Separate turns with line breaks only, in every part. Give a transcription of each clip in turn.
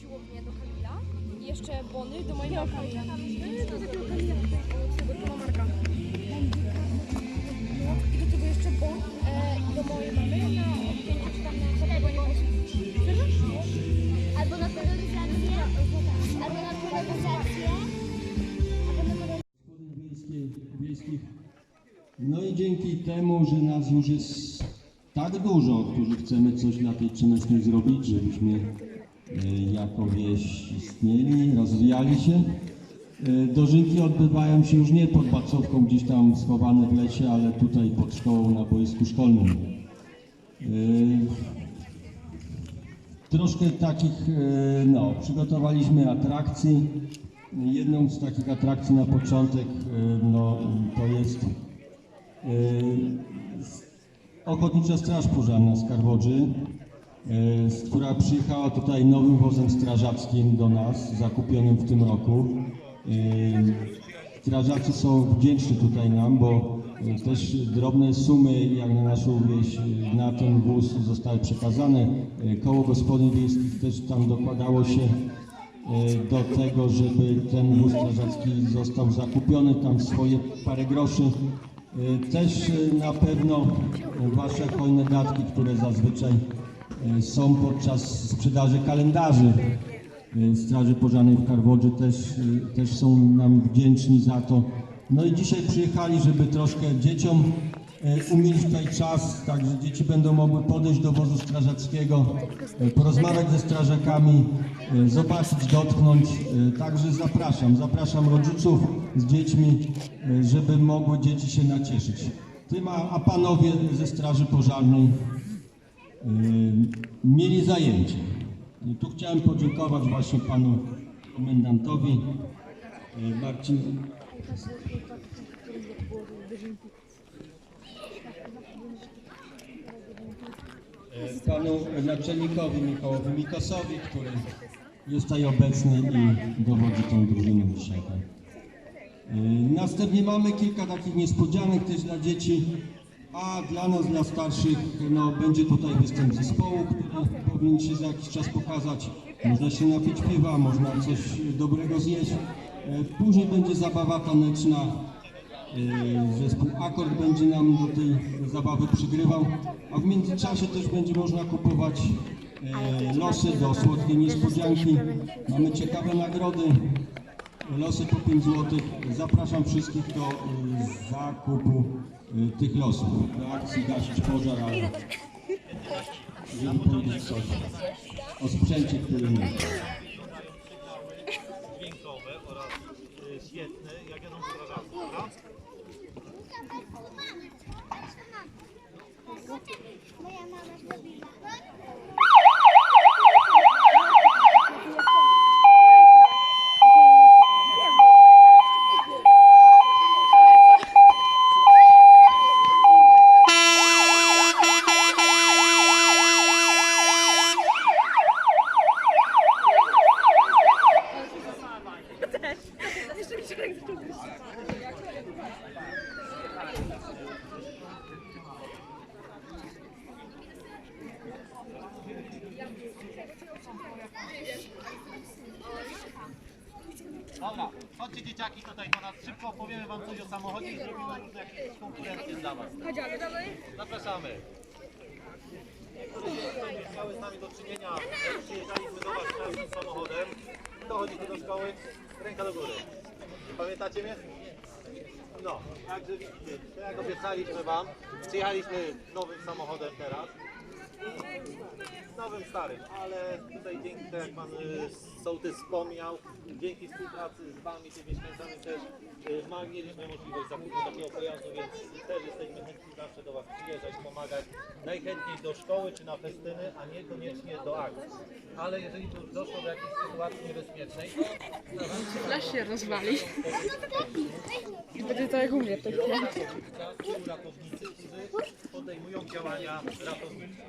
siłownię do Kamila. I jeszcze bony do mojej mamy. Nie, do takiego Kamila, tego Marka. No, i do tego jeszcze bon e, do mojej mamy. Na odpięcie czy tam na sobie, bo nie mogę
Albo na koloryzację, albo na albo na
wiejskich. No i dzięki temu, że nas już jest tak dużo, którzy chcemy coś dla tej Trzemesznej zrobić, żebyśmy jako wieś istnieli, rozwijali się. E, Dożynki odbywają się już nie pod Bacówką, gdzieś tam schowane w lesie, ale tutaj pod szkołą na boisku szkolnym. E, Troszkę takich, e, no, przygotowaliśmy atrakcji. Jedną z takich atrakcji na początek, no, to jest Ochotnicza Straż Pożarna z Karwodży, która przyjechała tutaj nowym wozem strażackim do nas, zakupionym w tym roku. E, Strażacy są wdzięczni tutaj nam, bo e, też drobne sumy jak na naszą wieś e, na ten wóz zostały przekazane. E, Koło Gospodyń Wiejskich też tam dokładało się e, do tego, żeby ten wóz strażacki został zakupiony, tam swoje parę groszy. E, Też e, na pewno Wasze hojne datki, które zazwyczaj e, są podczas sprzedaży kalendarzy e, Straży Pożarnej w Karwodży też, e, też są nam wdzięczni za to. No i dzisiaj przyjechali, żeby troszkę dzieciom e, umilić tutaj czas, tak że dzieci będą mogły podejść do wozu strażackiego, e, porozmawiać ze strażakami, e, zobaczyć, dotknąć. E, Także zapraszam, zapraszam rodziców z dziećmi, e, żeby mogły dzieci się nacieszyć. Tym, a, panowie ze Straży Pożarnej e, mieli zajęcie. I tu chciałem podziękować właśnie panu komendantowi e, Marcin, e, panu naczelnikowi Michałowi Mikosowi, który jest tutaj obecny i dowodzi tą drużyną dzisiaj. tak. E, Następnie mamy kilka takich niespodzianek też dla dzieci, a dla nas, dla starszych, no, będzie tutaj występ zespołu, który powinien się za jakiś czas pokazać. Można się napić piwa, można coś dobrego zjeść. E, Później będzie zabawa taneczna. E, Zespół Akord będzie nam do tej zabawy przygrywał, a w międzyczasie też będzie można kupować e, losy do słodkiej niespodzianki. Mamy ciekawe nagrody. Losy po 5 zł. Zapraszam wszystkich do y, zakupu y, tych losów. Do akcji gasić pożar, ale żeby powiedzieć coś o sprzęcie, który mamy.
Moja mama zrobiła.
Dobra, chodźcie dzieciaki tutaj do nas, szybko opowiemy wam coś o samochodzie i zrobimy różne jakieś konkurencje dla was. Zapraszamy. Niektórzy dzieci miały z nami do czynienia, jak przyjeżdżaliśmy do was każdym samochodem. Dochodzicie do szkoły, ręka do góry. Pamiętacie mnie? No, także widzicie, jak obiecaliśmy wam, przyjechaliśmy nowym samochodem teraz. Nowym starym, ale tutaj dzięki temu, jak pan y, sołtys wspomniał, dzięki współpracy z wami, tymi mieszkańcami też y, mieliśmy możliwość zakupu takiego pojazdu, więc też jesteśmy chętni zawsze do was przyjeżdżać, pomagać. Najchętniej do szkoły czy na festyny, a niekoniecznie do akcji. Ale jeżeli tu doszło do jakiejś sytuacji niebezpiecznej, to
Flash się rozwali. I będzie tak jak u mnie w
którzy podejmują działania ratownicze.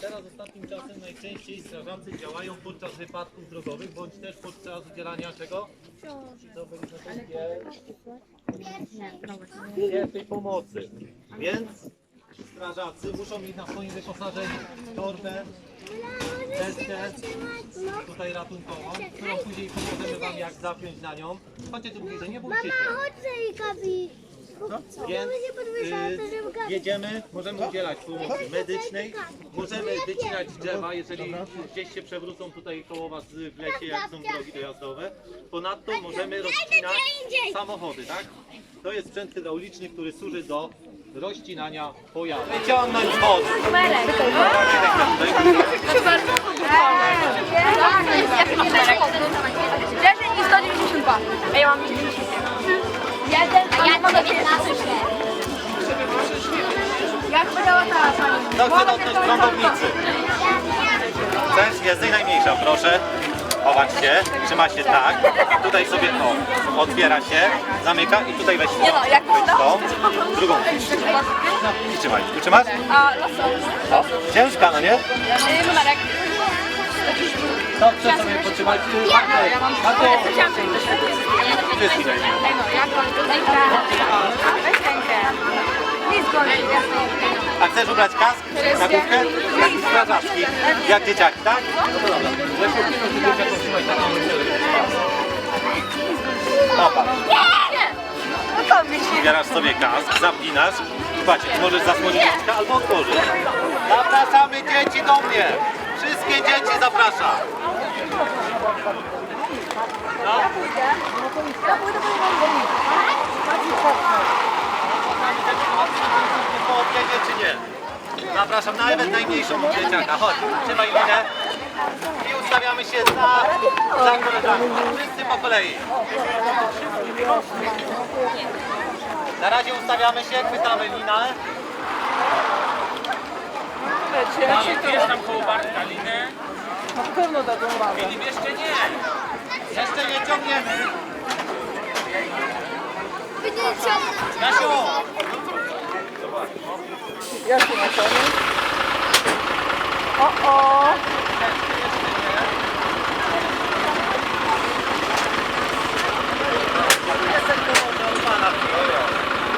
Teraz ostatnim czasem najczęściej strażacy działają podczas wypadków drogowych, bądź też podczas udzielania czego? Co byliśmy? Pierwszej pomocy. Więc strażacy muszą mieć na swoim wyposażeniu torbę deskę tutaj ratunkową, którą później pomożemy Wam jak zapiąć na nią. Chodźcie tu bliżej, nie bójcie się.
Chodź, Kabi.
Więc y, jedziemy, możemy udzielać pomocy medycznej, możemy wycinać drzewa, jeżeli gdzieś się przewrócą tutaj koło Was w lesie, jak są drogi dojazdowe. Ponadto możemy rozcinać samochody, tak? To jest sprzęt hydrauliczny, który służy do rozcinania pojazdu. Wyciągnąć wodę.
I 192. A ja mam 90. Jeden,
A ja mam 19.
Jak wydała ta pani?
To chcę dotknąć trąbownicy. Chcesz? Jest najmniejsza, proszę. Chować się, trzyma się tak. Tutaj sobie o, otwiera się, zamyka i tutaj weź
Nie no, jak
weź tą, drugą. I trzymaj. Utrzymasz?
A losu.
Ciężka, no nie?
Yy, numerek.
To sobie potrzymać. Bartek, Bartek, A chcesz ubrać kask na główkę? Strażacki. Jak dzieciaki, tak? No.
No to mi się.
Zbierasz sobie kask, zapinasz i patrzcie, możesz zasłonić dziecka albo otworzyć. Zapraszamy dzieci do mnie. Wszystkie dzieci zapraszam. No. Podjedzie czy nie? Zapraszam nawet najmniejszą dzieciaka. Chodź, trzymaj linę. I ustawiamy się za, za korytarzem. Wszyscy po kolei. Na razie ustawiamy się, chwytamy linę.
Jest tam koło Bartka linę?
Na pewno dadzą radę.
Filip jeszcze nie.
Jeszcze nie ciągniemy. Jasiu,
Ja się na koniec. O, o!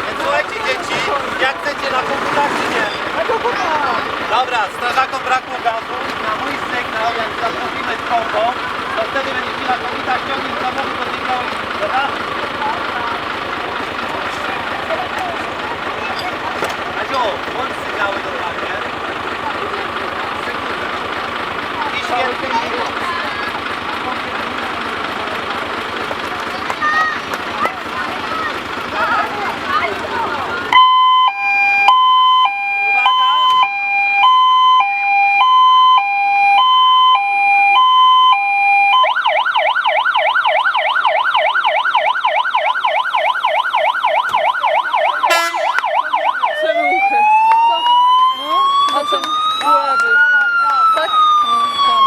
Więc słuchajcie dzieci, jak chcecie na komputer czy nie? Dobra, strażakom brakło gazu. Na mój sygnał, jak zastąpimy z pompą, to wtedy będzie chwila komita ściągnie samochód do sygnału. Dobra? Kaziu, bądź sygnały normalnie. I świetnie. Uwaga!
Celuchy. Co? No, a co? Ławy. Tak? O, tam.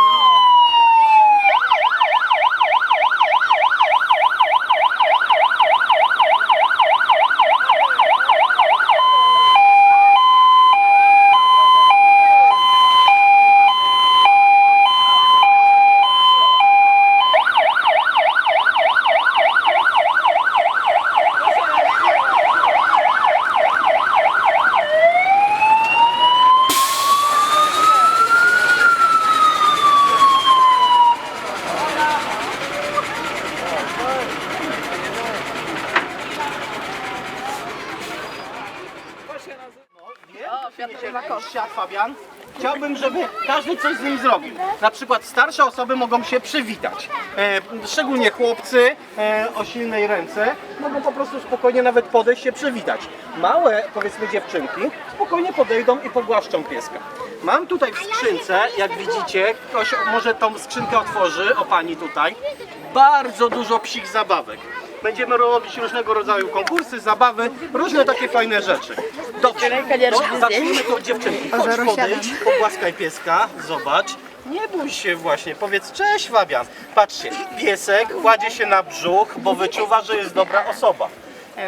Świat Fabian. Chciałbym, żeby każdy coś z nim zrobił. Na przykład starsze osoby mogą się przywitać. E, szczególnie chłopcy e, o silnej ręce mogą po prostu spokojnie nawet podejść się przywitać. Małe, powiedzmy dziewczynki, spokojnie podejdą i pogłaszczą pieska. Mam tutaj w skrzynce, jak widzicie, ktoś może tą skrzynkę otworzy, o pani tutaj, bardzo dużo psich zabawek. Będziemy robić różnego rodzaju konkursy, zabawy, różne takie fajne rzeczy. Dobrze, to zacznijmy to od dziewczynki. Chodź podejdź, pogłaskaj pieska, zobacz. Nie bój się właśnie, powiedz cześć Fabian. Patrzcie, piesek kładzie się na brzuch, bo wyczuwa, że jest dobra osoba.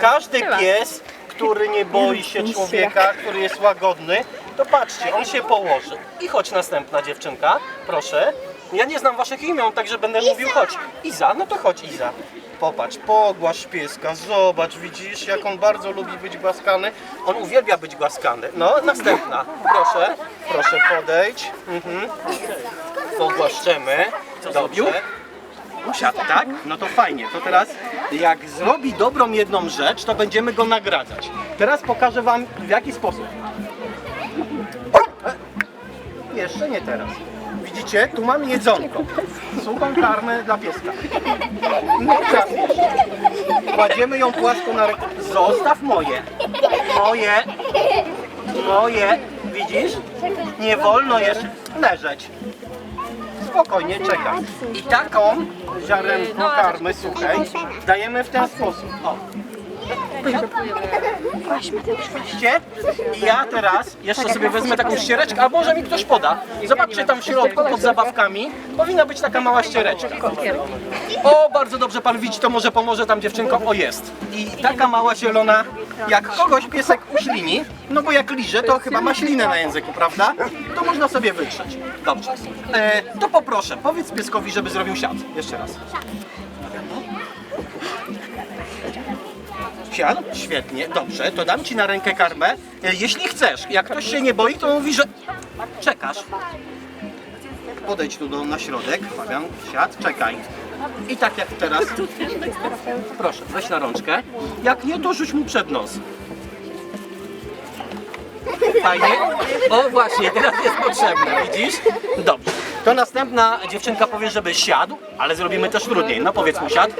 Każdy pies, który nie boi się człowieka, który jest łagodny, to patrzcie, on się położy. I chodź następna dziewczynka, proszę. Ja nie znam waszych imion, także będę mówił chodź. Iza, no to chodź Iza. Popatrz, pogłasz pieska, zobacz, widzisz jak on bardzo lubi być głaskany. On uwielbia być głaskany. No, następna. Proszę, proszę podejść. Mhm. Pogłaszczemy. Dobrze. Usiadł, tak? No to fajnie. To teraz jak zrobi dobrą jedną rzecz, to będziemy go nagradzać. Teraz pokażę wam w jaki sposób. Jeszcze nie teraz. Widzicie? Tu mamy jedzonko. Suchą karmę dla pieska. No trafisz. Kładziemy ją płasko na rękę. Zostaw moje. Moje. Moje. Widzisz? Nie wolno jeszcze leżeć. Spokojnie, czekaj. I taką ziarenko karmy suchej dajemy w ten sposób. O. Widzicie? I ja teraz jeszcze sobie wezmę taką ściereczkę, a może mi ktoś poda. Zobaczcie tam w środku pod zabawkami. Powinna być taka mała ściereczka. O, bardzo dobrze pan widzi, to może pomoże tam dziewczynkom. O, jest. I taka mała zielona, jak kogoś piesek uślini, no bo jak liże, to chyba ma ślinę na języku, prawda? To można sobie wytrzeć. Dobrze. E, to poproszę, powiedz pieskowi, żeby zrobił siat. Jeszcze raz. Siad? Świetnie, dobrze, to dam ci na rękę karmę. E, Jeśli chcesz, jak ktoś się nie boi, to mówi, że czekasz. Podejdź tu do, na środek, Fabian, siad, czekaj. I tak jak teraz. Proszę, weź na rączkę. Jak nie, to rzuć mu przed nos. Fajnie. O właśnie, teraz jest potrzebne, widzisz? Dobrze. To następna dziewczynka powie, żeby siadł, ale zrobimy też trudniej. No powiedz mu siadł.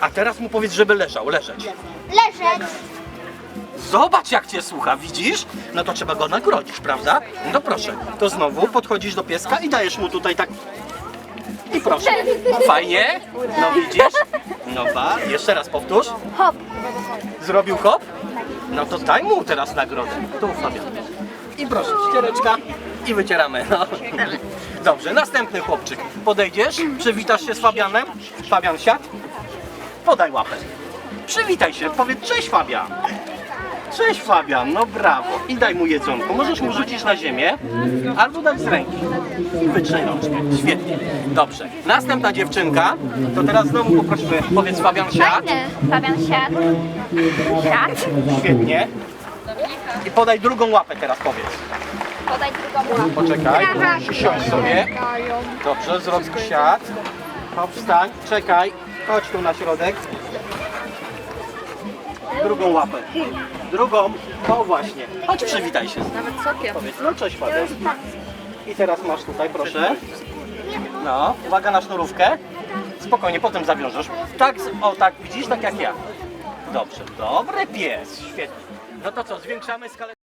A teraz mu powiedz, żeby leżał, leżeć.
Leżeć.
Zobacz jak cię słucha, widzisz? No to trzeba go nagrodzić, prawda? No proszę, to znowu podchodzisz do pieska i dajesz mu tutaj tak. I proszę. Fajnie? No widzisz? No ba, jeszcze raz powtórz.
Hop.
Zrobił hop? No to daj mu teraz nagrodę. Tu Fabian. I proszę, ściereczka i wycieramy. No. Dobrze, następny chłopczyk. Podejdziesz, przywitasz się z Fabianem. Fabian siadł. Podaj łapę. Przywitaj się, powiedz cześć Fabian. Cześć Fabian, no brawo. I daj mu jedzonko. Możesz mu rzucić na ziemię albo dać z ręki. I wytrzej rączkę. Świetnie. Dobrze. Następna dziewczynka, to teraz znowu poprosimy, powiedz Fabian siad.
Fajny. Fabian siadł. Siadł.
Świetnie. I podaj drugą łapę teraz powiedz.
Podaj drugą łapę.
Poczekaj, siądź sobie. Dobrze, zrób siad. Hop, wstań, czekaj. Chodź tu na środek. Drugą łapę. Drugą. O właśnie. Chodź przywitaj się.
Nawet sokiem.
Powiedz, no cześć Fabian. I teraz masz tutaj, proszę. No, uwaga na sznurówkę. Spokojnie, potem zawiążesz. Tak, o tak, widzisz, tak jak ja. Dobrze, dobry pies, świetnie. No to co, zwiększamy skalę.